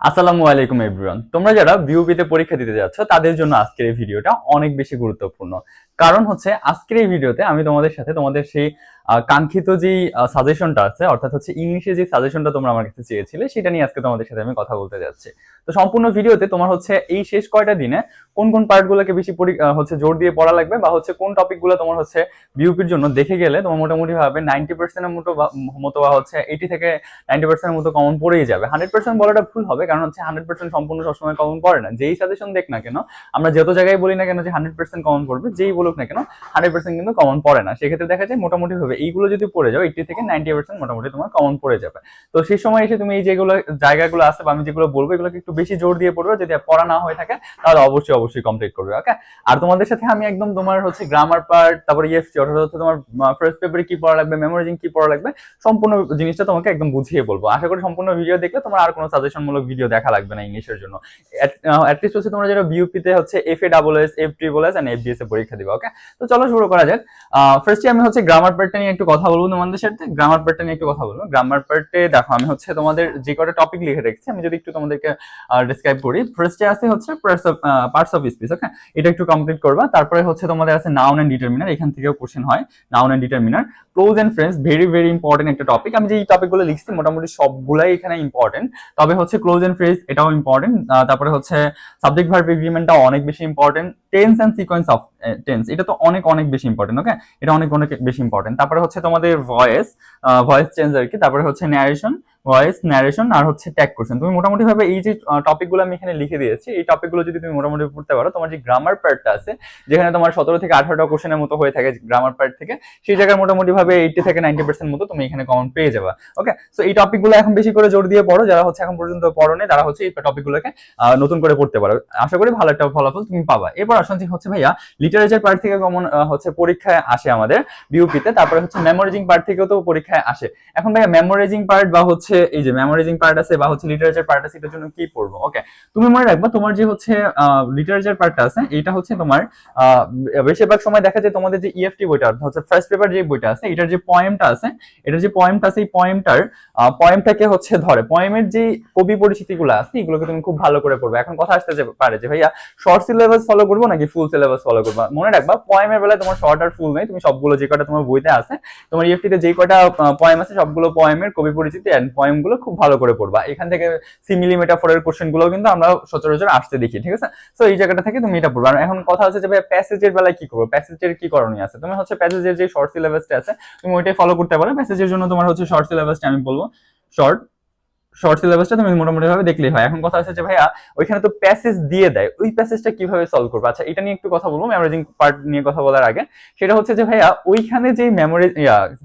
আসসালামু আলাইকুম এভরিওয়ান তোমরা যারা বিউপিতে পরীক্ষা দিতে যাচ্ছ, তাদের জন্য আজকের এই ভিডিওটা অনেক বেশি গুরুত্বপূর্ণ। কারণ হচ্ছে আজকের এই ভিডিওতে আমি তোমাদের সাথে তোমাদের সেই কাঙ্ক্ষিত যেই সাজেশনটা আছে, অর্থাৎ হচ্ছে ইংলিশে যে সাজেশনটা তোমরা আমার কাছে চেয়েছিলে, সেটা নিয়ে আজকে তোমাদের সাথে আমি কথা বলতে যাচ্ছি। তো সম্পূর্ণ ভিডিওতে তোমার হচ্ছে এই শেষ কয়টা দিনে কোন কোন পার্টগুলোকে বেশি হচ্ছে জোর দিয়ে পড়া লাগবে বা হচ্ছে কোন টপিকগুলো তোমার হচ্ছে বিউপির জন্য দেখে গেলে তোমার মোটামুটি ভাবে নাইনটি পার্সেন্টের মতো মতো বা হচ্ছে এইটি থেকে নাইনটি পার্সেন্টের মতো কমন পড়েই যাবে। হান্ড্রেড পার্সেন্ট বলাটা ভুল হবে, কারণ হচ্ছে হান্ড্রেড পার্সেন্ট সম্পূর্ণ সবসময় কমন পড়ে না। যেই সাজেশন দেখ না কেন, আমরা যত জায়গায় বলি না কেন যে হান্ড্রেড পার্সেন্ট কমন পড়বে, যেই বলুক না কেন হান্ড্রেড পার্সেন্ট কিন্তু কমন পড়ে না। সেক্ষেত্রে দেখা যায় মোটামুটি ভাবে এইগুলো যদি পড়ে যাও এইটি থেকে নাইনটি পার্সেন্ট মোটামুটি তোমার কমন পড়ে যাবে। তো সেই সময় এসে তুমি এই যেগুলো, জায়গাগুলো আছে বা আমি যেগুলো বলব, এগুলোকে একটু বেশি জোর দিয়ে পড়বে। যদি পড়া না হয়ে থাকে, তাহলে অবশ্যই অবশ্যই কমপ্লিট করবে ওকে আর তোমাদের সাথে আমি একদম তোমার হচ্ছে গ্রামার পার্ট তারপরে ইএফটি অর্থাৎ হচ্ছে তোমার ফার্স্ট পেপারে কি পড়া লাগবে মেমোরাইজিং কি পড়া লাগবে, সম্পূর্ণ জিনিসটা তোমাকে একদম বুঝিয়ে বলব। আশা করি সম্পূর্ণ ভিডিও দেখলে তোমার আর কোনো সাজেশনমূলক ভিডিও দেখা লাগবে না ইংলিশের জন্য। অ্যাটলিস্ট হচ্ছে তোমরা যেটা বিউপিতে হচ্ছে F A double S F triple S and FBS এ পরীক্ষা দিবে। ওকে? তো চলো শুরু করা যাক। ফার্স্টে আমি হচ্ছে গ্রামার পার্টটা নিয়ে একটু কথা বলব তোমাদের সাথে। গ্রামার পার্টটা নিয়ে একটু কথা বলব। গ্রামার পার্টে দেখো, আমি হচ্ছে তোমাদের যে কটা টপিক লিখে রেখেছি, আমি যদি একটু তোমাদেরকে ডিসক্রাইব করি। ফার্স্টে আছে হচ্ছে পার্টস অফ স্পিচ ওকে এটা একটু কমপ্লিট করবা। তারপরে হচ্ছে তোমাদের আছে নাউন এন্ড ডিটারমিনার এখান থেকেও কোশ্চেন হয় noun and determiner clause and friends very very important একটা টপিক আমি যে এই টপিকগুলো লিখছি, মোটামুটি সবগুলাই এখানে ইম্পর্টেন্ট তবে হচ্ছে ক্লোজ এন্ড ফ্রেজ এটাও ইম্পর্টেন্ট তারপরে হচ্ছে সাবজেক্ট ভার্ব এগ্রিমেন্টটা অনেক বেশি important tense and sequence of tense এটা তো অনেক অনেক বেশি ইম্পর্টেন্ট ওকে এটা অনেক অনেক বেশি ইম্পর্টেন্ট তারপরে হচ্ছে তোমাদের ভয়েস ভয়েস চেঞ্জ আর কি। তারপরে হচ্ছে ন্যারেশন ভয়েস ন্যারেশন আর হচ্ছে ট্যাগ কোশ্চেন তুমি মোটামুটি ভাবে এই যে টপিকগুলো আমি এখানে লিখে দিয়েছি এই টপিকগুলো যদি তুমি মোটামুটি পড়তে পারো তোমার যে গ্রামার পার্টটা আছে যেখানে তোমার সতেরো থেকে আঠারোটা কোশ্চেনের মতো হয়ে থাকে গ্রামার পার্ট থেকে সেই জায়গায় মোটামুটি ভাবে এইটি থেকে নাইনটি পার্সেন্ট মতো তুমি এখানে কমন পেয়ে যাবা। ওকে সো এই টপিকগুলো এখন বেশি করে জোর দিয়ে পড়ো যারা হচ্ছে এখন পর্যন্ত পড়ো নি, তারা হচ্ছে এই টপিকগুলোকে নতুন করে পড়তে পারো। আশা করি ভালো একটা ফলাফল তুমি পাবা। এরপর আসলে হচ্ছে ভাইয়া লিটারেচার পার্ট থেকে কমন হচ্ছে পরীক্ষায় আসে আমাদের বিউপিতে তারপরে হচ্ছে মেমোরাইজিং পার্ট থেকেও তো পরীক্ষায় আসে। এখন ভাইয়া মেমোরাইজিং পার্ট বা হচ্ছে এই যে মেমোরাইজিং পার্ট আছে বা হচ্ছে লিটারেচার পার্ট আছে, এটার জন্য কি পড়ব? ওকে তুমি মনে রাখবা, তোমার যে হচ্ছে লিটারেচার পার্টটা আছে এটা হচ্ছে তোমার বেশিরভাগ সময় দেখা যায় তোমাদের যে ইএফটি বইটা হচ্ছে ফার্স্ট পেপার যে বইটা আছে, এটার যে পয়েমটা আছে, এটার যে পয়েমটা আছে, এই পয়েমটার পয়েমটাকে হচ্ছে ধরে। পয়েমের যে কবি পরিচিতিগুলো আছে, এগুলোকে তুমি খুব ভালো করে পড়বে। এখন কথা আসতে যে পারে যে, ভাইয়া শর্ট সিলেবাস ফলো করব নাকি ফুল সিলেবাস ফলো করব? মনে রাখবা পয়েমের বেলায় তোমার শর্ট আর ফুল নেই, তুমি সবগুলো যে কটা তোমার বইতে আছে, তোমার ইএফটিতে যে কটা পয়েম আছে, সবগুলো পয়েমের কবি পরিচিতি এন্ড পয়েমগুলো খুব ভালো করে পড়বা। এখান থেকে সিমিলি মেটাফোরের কোশ্চেনগুলো কিন্তু আমরা সচরাচর আসতে দেখি, ঠিক আছে? তো এই জায়গাটা থেকে তুমি এটা পড়বা। এখন কথা আছে যে ভাই প্যাসেজের বেলায় কি করব? প্যাসেজের কি করণীয় আছে? তুমি হচ্ছে প্যাসেজের যে শর্ট সিলেবাসটা আছে, তুমি ওইটাই ফলো করতে পারো। প্যাসেজের জন্য তোমার হচ্ছে শর্ট সিলেবাসটা আমি বলব। শর্ট শর্ট সিলেবাসটা তুমি মোটামুটি ভাবে দেখলেই হয়। এখন কথা আছে যে, ভাইয়া, ওইখানে তো প্যাসেজ দিয়ে দেয়। ওই প্যাসেজটা কীভাবে সলভ করব? আচ্ছা এটা নিয়ে একটু কথা বলব মেমোরাইজিং পার্ট নিয়ে কথা বলার আগে। সেটা হচ্ছে যে, ভাইয়া, ওইখানে যে মেমোরি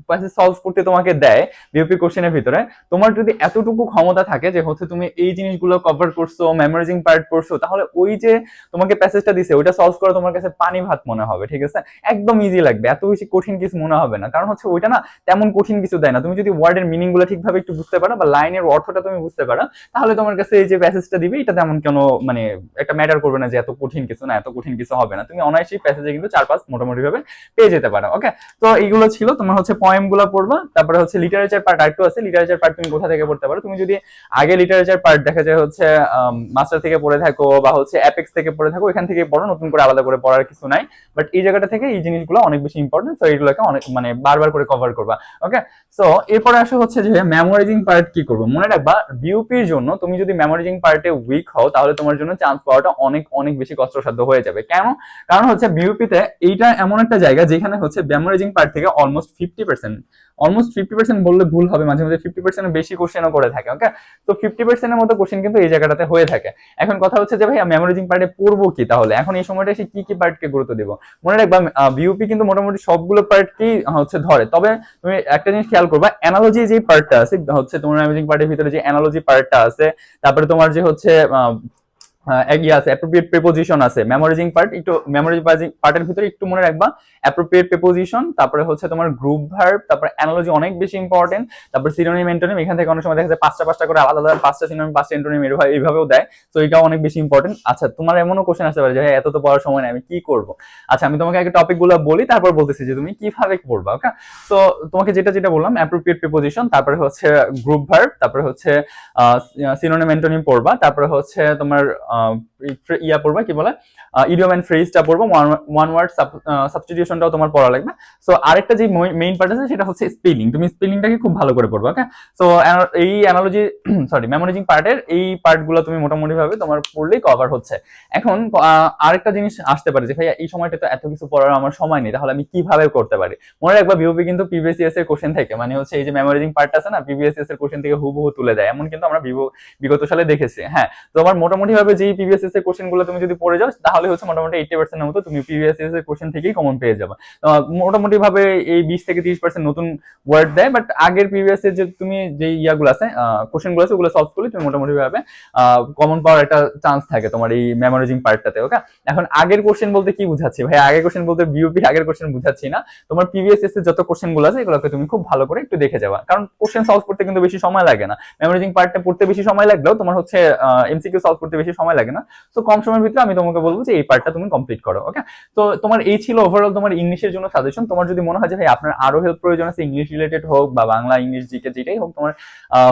প্যাসেজ সলভ করতে তোমাকে দেয় বিউপি কোশ্চেনের ভিতরে, তোমার যদি এতটুকু ক্ষমতা থাকে যে, হচ্ছে তুমি এই জিনিসগুলো কভার করছ মেমোরাইজিং পার্ট করছ তাহলে ওই যে তোমাকে প্যাসেজটা দিছে, ওইটা সলভ করা তোমার কাছে পানি ভাত মনে হবে, ঠিক আছে? একদম ইজি লাগবে। এত বেশি কঠিন কিছু মনে হবে না। কারণ হচ্ছে ওইটা না তেমন কঠিন কিছু দেয় না। তুমি যদি ওয়ার্ডের মিনিংগুলো ঠিকভাবে একটু বুঝতে পারো বা লাইনের অর্থটা তুমি বুঝতে পারো। তাহলে তোমার কাছে এই যে প্যাসেজটা দিবে এটা তেমন কোনো মানে একটা ম্যাটার করবে না যে এত কঠিন কিছু না, এত কঠিন কিছু হবে না। তুমি অনায়াসেই প্যাসেজে কিন্তু চার পাঁচ মোটামুটি ভাবে পেয়ে যেতে পারো ওকে তো এইগুলো ছিল। তোমার হচ্ছে পয়েমগুলো পড়বা, তারপরে হচ্ছে লিটারেচার পার্ট আরেকটু আছে। লিটারেচার পার্ট তুমি কোথা থেকে পড়তে পারো? তুমি যদি আগে লিটারেচার পার্ট দেখা যায় হচ্ছে মাস্টার থেকে পড়ে থাকো বা হচ্ছে অ্যাপেক্স থেকে পড়ে থাকো, এখান থেকে পড়ো, নতুন করে আলাদা করে পড়ার কিছু নাই। বাট এই জায়গাটা থেকে এই জিনিসগুলো অনেক বেশি ইম্পর্টেন্ট সো এইগুলোকে অনেক মানে বারবার করে কভার করবা ওকে সো এরপরে আসে হচ্ছে যে মেমোরাইজিং পার্ট কি করব? মনে রাখবা বিউপির জন্য তুমি যদি মেমোরাইজিং পার্টে উইক হও, তাহলে তোমার জন্য চান্স পাওয়াটা অনেক অনেক বেশি কষ্টসাধ্য হয়ে যাবে। কেন? কারণ হচ্ছে বিউপিতে এইটা এমন একটা জায়গা যেখানে হচ্ছে মেমোরাইজিং পার্ট থেকে almost fifty percent almost fifty percent বললে ভুল হবে, মাঝে মাঝে ফিফটি পার্সেন্ট বেশি কোশ্চেনও করে থাকে ওকে তো ফিফটি পার্সেন্টের মতো কোশ্চেন কিন্তু এই জায়গাটাতে হয়ে থাকে। এখন কথা হচ্ছে যে ভাই মেমোরাইজিং পার্টে পড়ব কি তাহলে? এখন এই সময়টা এসে কি কি পার্টকে গুরুত্ব দেবো? মনে রাখবা বিউপি কিন্তু মোটামুটি সবগুলো পার্টকেই হচ্ছে ধরে। তবে তুমি একটা জিনিস খেয়াল করবা অ্যানালজি যে পার্টটা আছে, হচ্ছে তোমার মেমোরাইজিং পার্টের ভিতরে যে অ্যানালজি পার্টটা আছে তারপরে তোমার যে হচ্ছে ইয়ে আছে অ্যাপ্রোপ্রিয়েট প্রেপোজিশন আছে। মেমোরাইজিং পার্ট একটু মেমোরাইজিং পার্টের ভিতরে একটু মনে রাখবা। অ্যাপ্রোপ্রিয়েট তারপরে হচ্ছে তোমার গ্রুপ ভার্ব তারপরে অ্যানালজি অনেক বেশি ইম্পর্টেন্ট তারপর সিনোনিম এন্টোনিম এখান থেকে অনেক সময় দেখা যায় পাঁচটা পাঁচটা করে আলাদা আলাদা পাঁচটা সিনোনিম পাঁচটা এন্টোনিম এইভাবেও দেয়। তো এটাও অনেক বেশি ইম্পর্টেন্ট আচ্ছা তোমার এমনও কোশ্চেন আসতে পারে যে হ্যাঁ, এত তো পড়ার সময় নেই আমি কি করব? আচ্ছা আমি তোমাকে আগে টপিকগুলো বলি তারপর বলতেছি যে তুমি কীভাবে পড়বা? ওকে তো তোমাকে যেটা যেটা বললাম অ্যাপ্রোপ্রিয়েট প্রিপোজিশন তারপরে হচ্ছে গ্রুপ ভার্ব তারপরে হচ্ছে সিনোনিম এন্টোনিম পড়বা তারপরে হচ্ছে তোমার ইয়া পড়বা, কি বলে? ইডিয়ম এন্ড ফ্রেজটা পড়ব ওয়ান ওয়ার্ড সাবস্টিটিউশনটাও তোমার পড়া লাগবে। সো আরেকটা যে মেইন পার্ট আছে, সেটা হচ্ছে স্পেলিং তুমি স্পেলিংটাকে খুব ভালো করে পড়বা ওকে সো এই অ্যানালজি সরি মেমোরাইজিং পার্টের এই পার্টগুলো তুমি মোটামুটি ভাবে তোমার পড়লেই কভার হচ্ছে। এখন আরেকটা জিনিস আসতে পারে যে, ভাইয়া, এই সময়টা তো এত কিছু পড়ার আমার সময় নেই, তাহলে আমি কীভাবে করতে পারি? মনে রাখবা বিওপি কিন্তু পিবিএসএস এর কোশ্চেন থেকে মানে হচ্ছে এই যে মেমোরাইজিং পার্ট আছে না পিবিএসএস এর কোশ্চেন থেকে হুবহু তুলে দেয়। এমন কিন্তু আমরা বিগো- বিগত সালে দেখেছি হ্যাঁ? তোমার মোটামুটি ভাবে যে পিবিএসএস এর কোশ্চেনগুলো তুমি যদি পড়ে যাও, তাহলে হচ্ছে মোটামুটি এইটি মতো তুমি এর কোশ্চেন থেকেই কমন পেয়ে যাবে। মোটামুটি ভাবে এই বিশ থেকে তিরিশ পার্সেন্ট নতুন ওয়ার্ড দেয় বাট আগের যে তুমি যে ইয়াগুলো আছে কোশ্চেনগুলো আছে, ওগুলো সলভ করলে তুমি মোটামুটি ভাবে কমন পাওয়ার একটা চান্স থাকে তোমার এই মেমোরাইজিং পার্টটাতে ওকে এখন আগের কোশ্চেন বলতে কি বুঝাচ্ছি? ভাই, আগের কোশ্চেন বলতে বিউপির আগের কোশ্চেন বুঝাচ্ছি না। তোমার প্রিভিয়াস এর যত কোশ্চেনগুলো আছে, এগুলোকে তুমি খুব ভালো করে একটু দেখে যাবা। কারণ কোশ্চেন সলভ করতে কিন্তু বেশি সময় লাগে না। মেমোরাইজিং পার্টটা পড়তে বেশি সময় লাগলেও তোমার হচ্ছে এমসিকিউ সলভ করতে বেশি সময় লাগে না। তো কম সময়ের ভিতরে আমি তোমাকে বলব যে এই পার্টটা তুমি কমপ্লিট করো ওকে তো তোমার এই ছিল ওভারঅল তোমার ইংলিশের জন্য সাজেশন তোমার যদি মনে হয় যে ভাই আপনার আরও হেল্প প্রয়োজন আছে ইংলিশ রিলেটেড হোক বা বাংলা ইংলিশ জিকে যেটাই হোক, তোমার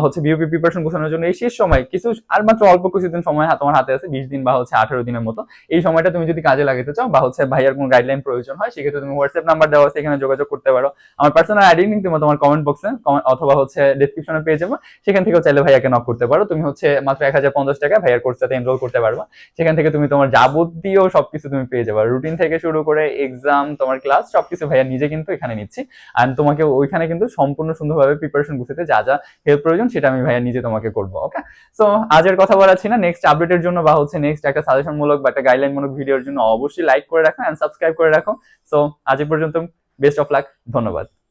হচ্ছে বিউপি প্রিপারেশন গোছানোর জন্য এই শেষ সময়, কিছু, আর মাত্র অল্প কিছুদিন সময় তোমার হাতে আছে, বিশ দিন বা হচ্ছে আঠারো দিনের মতো। এই সময়টা তুমি যদি কাজে লাগাতে চাও বা হচ্ছে ভাইয়ার কোনো গাইডলাইন প্রয়োজন হয়, সেক্ষেত্রে তুমি হোয়াটসঅ্যাপ নাম্বার দেওয়া আছে, এখানে যোগাযোগ করতে পারো। আমার পার্সোনাল আইডি লিঙ্ক তুমি তোমার কমেন্ট বক্সে অথবা হচ্ছে ডিসক্রিপশনে পেয়ে যাব। সেখান থেকেও চাইলে ভাইয়াকে নক করতে পারো। তুমি হচ্ছে মাত্র এক হাজার পঞ্চাশ টাকা ভাইয়ার কোর্সটাতে এনরোল করতে পারবা। সেখান থেকে তুমি তোমার যাবতীয় সবকিছু তুমি পেয়ে যাবে। রুটিন থেকে শুরু করে এক্সাম তোমার ক্লাস সবকিছু ভাইয়া নিজে কিন্তু এখানে নিচ্ছি। আর তোমাকে ওইখানে কিন্তু সম্পূর্ণ সুন্দরভাবে প্রিপারেশন গুছাতে যা যা হেল্প প্রয়োজন সেটা আমি ভাইয়া নিজে তোমাকে করব ওকে সো আজের কথা বলাচ্ছি না নেক্সট আপডেটের জন্য বা হচ্ছে নেক্সট একটা সাজেশন মূলক বা একটা গাইডলাইন মূলক ভিডিওর জন্য অবশ্যই লাইক করে রাখো এন্ড সাবস্ক্রাইব করে রাখো। সো আজ পর্যন্ত বেস্ট অফ লাক ধন্যবাদ।